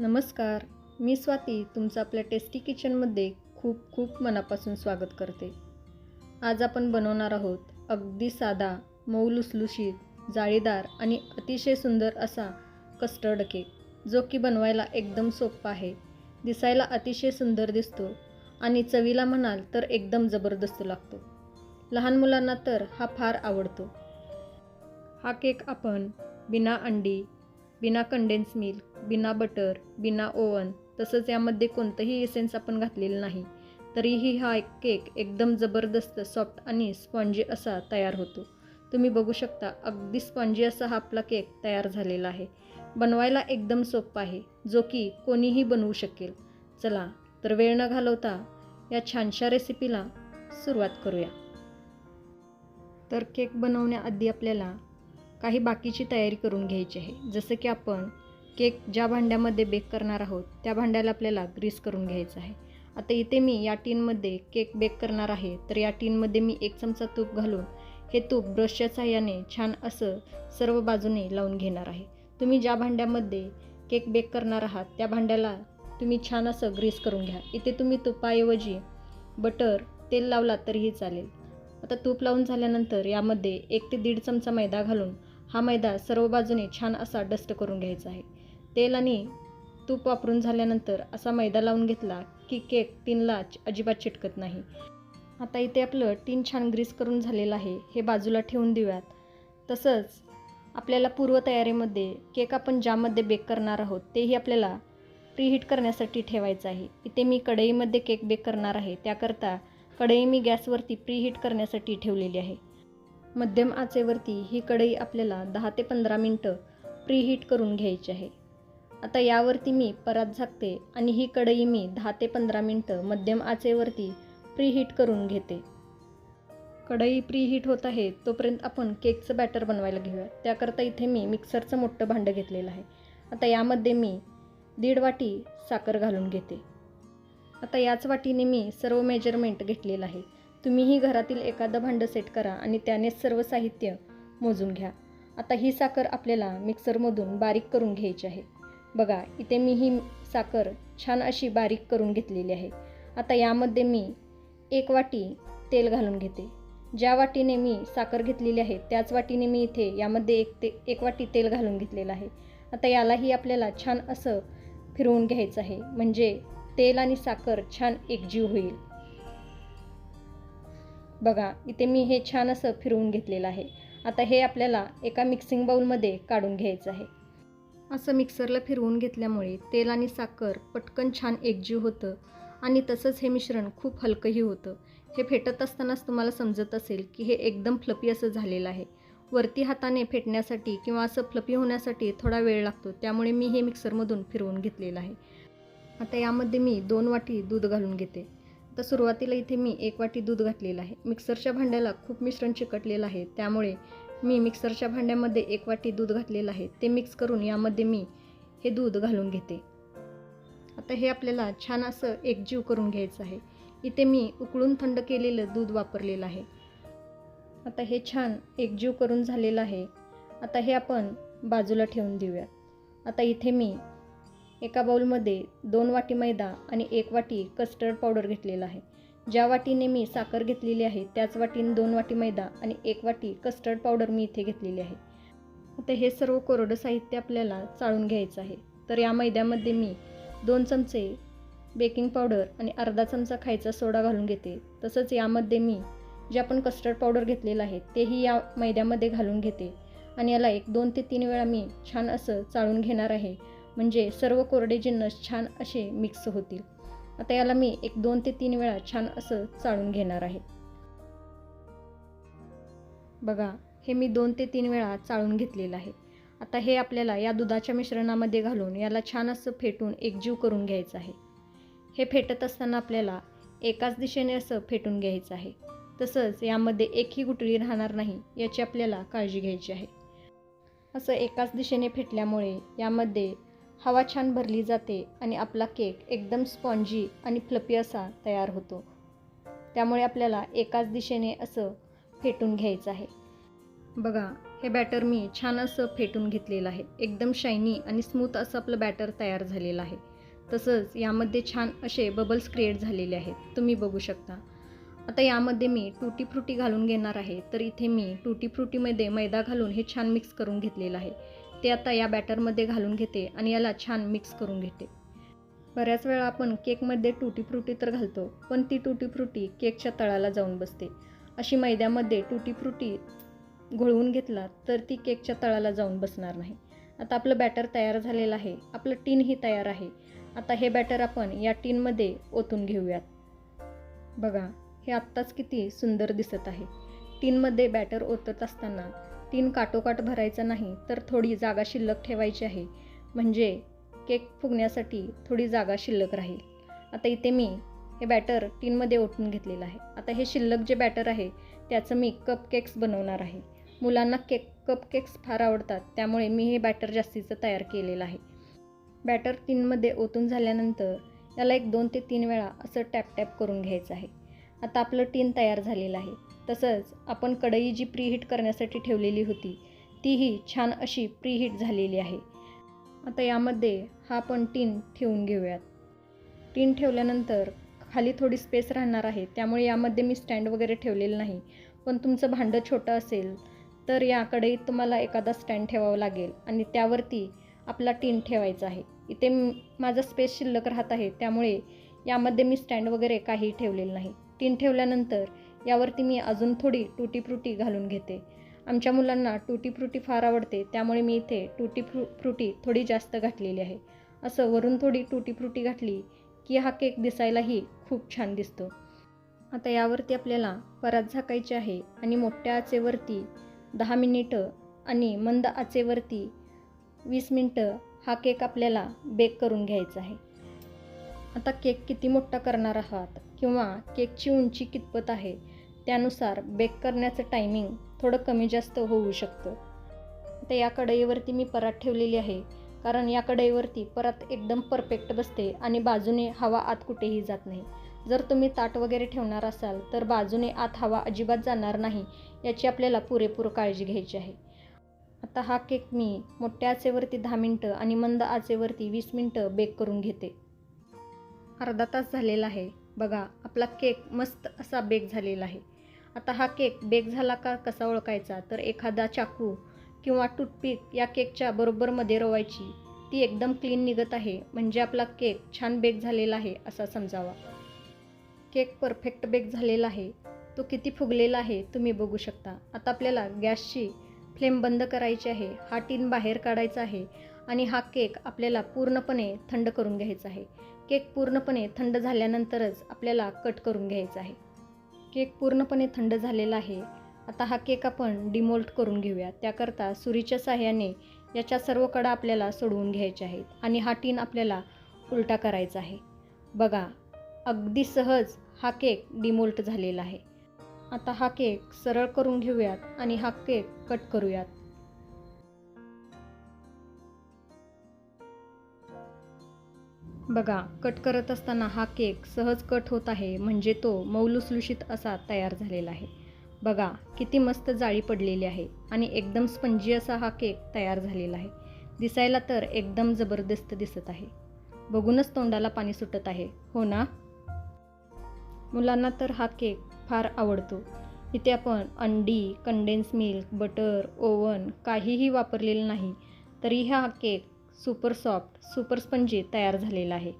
नमस्कार मी स्वाती तुमचं आपल्या टेस्टी किचनमध्ये खूप खूप मनापासून स्वागत करते. आज आपण बनवणार आहोत अगदी साधा मऊ लुसलुशीत जाळीदार आणि अतिशय सुंदर असा कस्टर्ड केक जो की बनवायला एकदम सोपा आहे दिसायला अतिशय सुंदर दिसतो आणि चवीला म्हणाल तर एकदम जबरदस्त लागतो. लहान मुलांना तर हा फार आवडतो. हा केक आपण बिना अंडी बिना कंडेन्स मिल्क बिना बटर बिना ओवन तसंच यामध्ये कोणतंही एसेन्स आपण घातलेलं नाही. तरीही हा एक केक एकदम जबरदस्त सॉफ्ट आणि स्पॉन्जी असा तयार होतो. तुम्ही बघू शकता अगदी स्पॉन्जी असा हा आपला केक तयार झालेला आहे. बनवायला एकदम सोपा आहे जो की कोणीही बनवू शकेल. चला तर वेळ न घालवता या छानशा रेसिपीला सुरुवात करूया. तर केक बनवण्याआधी आपल्याला काही बाकीची तयारी करून घ्यायची आहे. जसं की आपण केक ज्या भांड्यामध्ये बेक करणार आहोत त्या भांड्याला आपल्याला ग्रीस करून घ्यायचं आहे. आता इथे मी या टीनमध्ये केक बेक करणार आहे तर या टीनमध्ये मी एक चमचा तूप घालून हे तूप ब्रशच्या साह्याने छान असं सर्व बाजूने लावून घेणार आहे. तुम्ही ज्या भांड्यामध्ये केक बेक करणार आहात त्या भांड्याला तुम्ही छान असं ग्रीस करून घ्या. इथे तुम्ही तुपाऐवजी बटर तेल लावला तरीही चालेल. आता तूप लावून झाल्यानंतर यामध्ये एक ते दीड चमचा मैदा घालून हा मैदा सर्व बाजूने छान असा डस्ट करून घ्यायचा आहे. तेल आणि तूप वापरून झाल्यानंतर असा मैदा लावून घेतला की केक टीनला अजिबात चिटकत नाही. आता इथे आपलं टीन छान ग्रीस करून झालेलं आहे हे बाजूला ठेवून देऊयात. तसंच आपल्याला पूर्वतयारीमध्ये केक आपण ज्यामध्ये बेक करणार आहोत तेही आपल्याला प्रीहीट करण्यासाठी ठेवायचं आहे. इथे मी कढईमध्ये केक बेक करणार आहे त्याकरता कढई मी गॅसवरती प्रीहीट करण्यासाठी ठेवलेली आहे. मध्यम आचेवरती ही कढई आपल्याला दहा ते पंधरा मिनटं प्रीहीट करून घ्यायची आहे. आता यावरती मी परत झाकते आणि ही कढई मी दहा ते पंधरा मिनटं मध्यम आचेवरती प्रीहीट करून घेते. कढई प्रीहीट होत आहे तोपर्यंत आपण केकचं बॅटर बनवायला घेऊया. त्याकरता इथे मी मिक्सरचं मोठं भांडं घेतलेलं आहे. आता यामध्ये मी दीड वाटी साखर घालून घेते. आता याच वाटीने मी सर्व मेजरमेंट घेतलेलं आहे. तुम्हीही घरातील एखादं भांडं सेट करा आणि त्यानेच सर्व साहित्य मोजून घ्या. आता ही साखर आपल्याला मिक्सरमधून बारीक करून घ्यायची आहे. बघा इथे मी ही साखर छान अशी बारीक करून घेतलेली आहे. आता यामध्ये मी एक वाटी तेल घालून घेते. ज्या वाटीने मी साखर घेतलेली आहे त्याच वाटीने मी इथे यामध्ये एक ते एक वाटी तेल घालून घेतलेलं आहे. आता यालाही आपल्याला छान असं फिरवून घ्यायचं आहे. म्हणजे तेल आणि साखर छान एकजीव होईल. बघा इथे मी हे छान असं फिरवून घेतलेलं आहे. आता हे आपल्याला एका मिक्सिंग बाऊलमध्ये काढून घ्यायचं आहे. असं मिक्सरला फिरवून घेतल्यामुळे तेल आणि साखर पटकन छान एकजीव होतं आणि तसंच हे मिश्रण खूप हलकंही होतं. हे फेटत असतानाच तुम्हाला समजत असेल की हे एकदम फ्लपी असं झालेलं आहे. वरती हाताने फेटण्यासाठी किंवा असं फ्लपी होण्यासाठी थोडा वेळ लागतो त्यामुळे मी हे मिक्सरमधून फिरवून घेतलेलं आहे. आता यामध्ये मी दोन वाटी दूध घालून घेते. आता सुरुवातीला इथे मी एक वाटी दूध घातलेलं आहे. मिक्सरच्या भांड्याला खूप मिश्रण चिकटलेलं आहे त्यामुळे मी मिक्सरच्या भांड्यामध्ये एक वाटी दूध घातलेलं आहे. ते मिक्स करून यामध्ये मी हे दूध घालून घेते. आता हे आपल्याला छान असं एकजीव करून घ्यायचं आहे. इथे मी उकळून थंड केलेलं दूध वापरलेलं आहे. आता हे छान एकजीव करून झालेलं आहे. आता हे आपण बाजूला ठेवून देऊयात आता इथे मी एका बाउलमध्ये दोन वाटी मैदा आणि एक वाटी कस्टर्ड पावडर घेतलेला आहे. ज्या वाटीने मी साखर घेतलेली आहे त्याच वाटीने दोन वाटी मैदा आणि एक वाटी कस्टर्ड पावडर मी इथे घेतलेली आहे. आता हे सर्व कोरडं साहित्य आपल्याला चाळून घ्यायचं आहे. तर या मैद्यामध्ये मी दोन चमचे बेकिंग पावडर आणि अर्धा चमचा खायचा सोडा घालून घेते. तसंच यामध्ये मी जे आपण कस्टर्ड पावडर घेतलेलं आहे तेही या मैद्यामध्ये घालून घेते. आणि याला एक दोन ते तीन वेळा मी छान असं चाळून घेणार आहे. म्हणजे सर्व कोरडे जिन्नस छान असे मिक्स होतील. आता याला मी एक दोन ते तीन वेळा छान असं चाळून घेणार आहे. बघा हे मी दोन ते तीन वेळा चाळून घेतलेलं आहे. आता हे आपल्याला या दुधाच्या मिश्रणामध्ये घालून याला छान असं फेटून एकजीव करून घ्यायचं आहे. हे फेटत असताना आपल्याला एकाच दिशेने असं फेटून घ्यायचं आहे. तसंच यामध्ये एकही गुटळी राहणार नाही याची आपल्याला काळजी घ्यायची आहे. असं एकाच दिशेने फेटल्यामुळे यामध्ये हवा छान भरली जाते आणि आपला केक एकदम स्पॉन्जी आणि फ्लपी असा तयार होतो. त्यामुळे आपल्याला एकाच दिशेने असं फेटून घ्यायचं आहे. बघा हे बॅटर मी छान असं फेटून घेतलेलं आहे. एकदम शायनी आणि स्मूथ असं आपलं बॅटर तयार झालेलं आहे. तसंच यामध्ये छान असे बबल्स क्रिएट झालेले आहेत. तुम्ही बघू शकता. आता यामध्ये मी टूटी फ्रुटी घालून घेणार आहे. तर इथे मी टूटी फ्रुटीमध्ये मैदा घालून हे छान मिक्स करून घेतलेलं आहे. ते आता या बॅटरमध्ये घालून घेते आणि याला छान मिक्स करून घेते. बऱ्याच वेळा आपण केकमध्ये टुटी फ्रुटी तर घालतो पण ती टुटी फ्रुटी केकच्या तळाला जाऊन बसते. अशी मैद्यामध्ये टुटी फ्रुटी घोळवून घेतला तर ती केकच्या तळाला जाऊन बसणार नाही. आता आपलं बॅटर तयार झालेलं आहे. आपलं टीनही तयार आहे. आता हे बॅटर आपण या टीनमध्ये ओतून घेऊयात. बघा हे आत्ताच किती सुंदर दिसत आहे. टीनमध्ये बॅटर ओतत असताना टीन काटोकाट भरायचं नाही तर थोडी जागा शिल्लक ठेवायची आहे. म्हणजे केक फुगण्यासाठी थोडी जागा शिल्लक राहील. आता इथे मी हे बॅटर टीनमध्ये ओतून घेतलेलं आहे. आता हे शिल्लक जे बॅटर आहे त्याचं मी कप केक्स बनवणार आहे. मुलांना केक कप केक्स फार आवडतात त्यामुळे मी हे बॅटर जास्तीचं तयार केलेलं आहे. बॅटर टीनमध्ये ओतून झाल्यानंतर याला एक दोन ते तीन वेळा असं टॅप टॅप करून घ्यायचं आहे. आता आपलं टीन तयार झालेलं आहे. तसंच आपण कढई जी प्रीहीट करण्यासाठी ठेवलेली होती तीही छान अशी प्रीहीट झालेली आहे. आता यामध्ये हा आपण टीन ठेवून घेऊयात. टीन ठेवल्यानंतर खाली थोडी स्पेस राहणार आहे त्यामुळे यामध्ये मी स्टँड वगैरे ठेवलेलं नाही. पण तुमचं भांडं छोटं असेल तर या कढईत तुम्हाला एखादा स्टँड ठेवावं लागेल आणि त्यावरती आपला टीन ठेवायचा आहे. इथे माझा स्पेस शिल्लक राहत आहे त्यामुळे यामध्ये मी स्टँड वगैरे काही ठेवलेलं नाही. टीन ठेवल्यानंतर यावरती मी अजून थोडी टुटी फ्रुटी घालून घेते. आमच्या मुलांना टुटी फ्रुटी फार आवडते त्यामुळे मी इथे टुटी फ्रु फ्रुटी थोडी जास्त घातलेली आहे. असं वरून थोडी टुटी फ्रुटी घातली की हा केक दिसायलाही खूप छान दिसतो. आता यावरती आपल्याला परात झाकायची आहे आणि मोठ्या आचेवरती दहा मिनिटं आणि मंद आचेवरती वीस मिनटं हा केक आपल्याला बेक करून घ्यायचा आहे. आता केक किती मोठा करणार आहात किंवा केकची उंची कितपत आहे त्यानुसार बेक करण्याचं टायमिंग थोडं कमी जास्त होऊ शकतं. आता या कढईवरती मी परात ठेवलेली आहे कारण या कढईवरती परत एकदम परफेक्ट बसते आणि बाजूने हवा आत कुठेही जात नाही. जर तुम्ही ताट वगैरे ठेवणार असाल तर बाजूने आत हवा अजिबात जाणार नाही याची आपल्याला पुरेपूर काळजी घ्यायची आहे. आता हा केक मी मोठ्या आचेवरती दहा मिनटं आणि मंद आचेवरती वीस मिनटं बेक करून घेते. अर्धा तास झालेला आहे. बघा आपला केक मस्त असा बेक झालेला आहे. आता हा केक बेक झाला का कसा ओळखायचा? तर एखादा चाकू किंवा टूथपिक या केकच्या बरोबरमध्ये रोवायची. ती एकदम क्लीन निघत आहे. म्हणजे आपला केक छान बेक झालेला आहे असा समजावा. केक परफेक्ट बेक झालेला आहे. तो किती फुगलेला आहे तुम्ही बघू शकता. आता आपल्याला गॅसची फ्लेम बंद करायची आहे. हा टीन बाहेर काढायचा आहे आणि हा केक आपल्याला पूर्णपणे थंड करून घ्यायचा आहे. केक पूर्णपणे थंड झाल्यानंतरच आपल्याला कट करून घ्यायचा आहे. केक पूर्णपणे थंड झालेला आहे. आता हा केक आपण डिमोल्ट करून घेऊया. त्याकरता सुरीच्या साह्याने याच्या सर्व कडा आपल्याला सोडवून घ्यायच्या आहेत आणि हा टीन आपल्याला उलटा करायचा आहे. बघा अगदी सहज हा केक डिमोल्ट झालेला आहे. आता हा केक सरळ करून घेऊयात आणि हा केक कट करूयात. बघा कट करत असताना हा केक सहज कट होत आहे म्हणजे तो मौलुसलुषित असा तयार झालेला आहे. बघा किती मस्त जाळी पडलेली आहे आणि एकदम स्पंजी असा हा केक तयार झालेला आहे. दिसायला तर एकदम जबरदस्त दिसत आहे. बघूनच तोंडाला पाणी सुटत आहे हो ना? मुलांना तर हा केक फार आवडतो. इथे आपण अंडी कंडेन्स मिल्क बटर ओव्हन काहीही वापरलेलं नाही तरी हा cake super soft super spongy तयार झालेला आहे.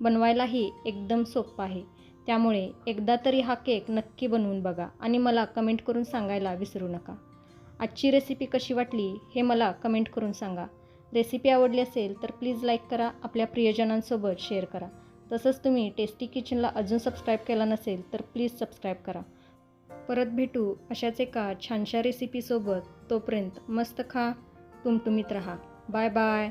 बनवायलाही एकदम सोपं आहे. त्यामुळे एकदा तरी हा केक नक्की बनवून बघा आणि मला कमेंट करून सांगायला विसरू नका. आजची रेसिपी कशी वाटली हे मला कमेंट करून सांगा. रेसिपी आवडली असेल तर प्लीज लाईक करा आपल्या प्रियजनांसोबत शेअर करा. तसंच तुम्ही टेस्टी किचनला अजून सबस्क्राईब केला नसेल तर प्लीज सबस्क्राईब करा. परत भेटू अशाच एका छानशा रेसिपीसोबत तोपर्यंत मस्त खा तुमटुमीत राहा. Bye bye